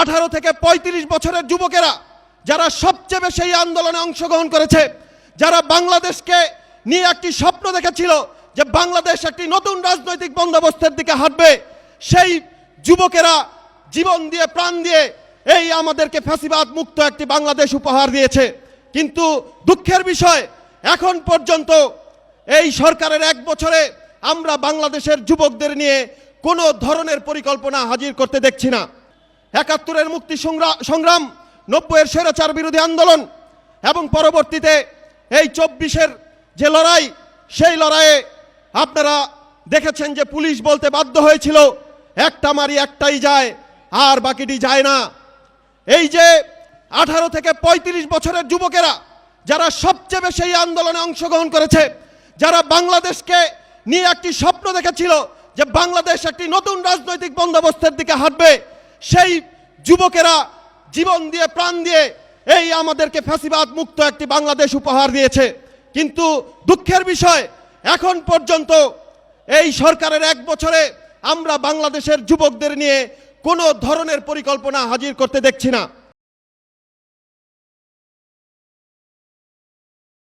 আঠারো থেকে ৩৫ বছরের যুবকেরা, যারা সবচেয়ে বেশি এই আন্দোলনে অংশগ্রহণ করেছে, যারা বাংলাদেশকে নিয়ে একটি স্বপ্ন দেখেছিল যে বাংলাদেশ একটি নতুন রাজনৈতিক বন্দোবস্তের দিকে হাঁটবে, সেই যুবকেরা জীবন দিয়ে, প্রাণ দিয়ে এই আমাদেরকে ফ্যাসিবাদ মুক্ত একটি বাংলাদেশ উপহার দিয়েছে। কিন্তু দুঃখের বিষয়, এখন পর্যন্ত এই সরকারের এক বছরে আমরা বাংলাদেশের যুবকদের নিয়ে কোনো ধরনের পরিকল্পনা হাজির করতে দেখছি না। একাত্তরের মুক্তি সংগ্রা- সংগ্রাম, নব্বইয়ের স্বৈরাচার বিরোধী আন্দোলন এবং পরবর্তীতে এই চব্বিশের যে লড়াই, সেই লড়াইয়ে আপনারা দেখেছেন যে পুলিশ বলতে বাধ্য হয়েছিল, একটা মারি একটাই যায়, আর বাকিটি যায় না। এই যে আঠারো থেকে ৩৫ বছরের যুবকেরা, যারা সবচেয়ে বেশি এই আন্দোলনে অংশগ্রহণ করেছে, যারা বাংলাদেশকে নিয়ে একটি স্বপ্ন দেখেছিল যে বাংলাদেশ একটি নতুন রাজনৈতিক বন্দোবস্তের দিকে হাঁটবে সেই যুবকেরা জীবন দিয়ে, প্রাণ দিয়ে এই আমাদেরকে ফ্যাসিবাদ মুক্ত একটি বাংলাদেশ উপহার দিয়েছে। কিন্তু দুঃখের বিষয়, এখন পর্যন্ত এই সরকারের এক বছরে আমরা বাংলাদেশের যুবকদের নিয়ে কোনো ধরনের পরিকল্পনা হাজির করতে দেখছি না।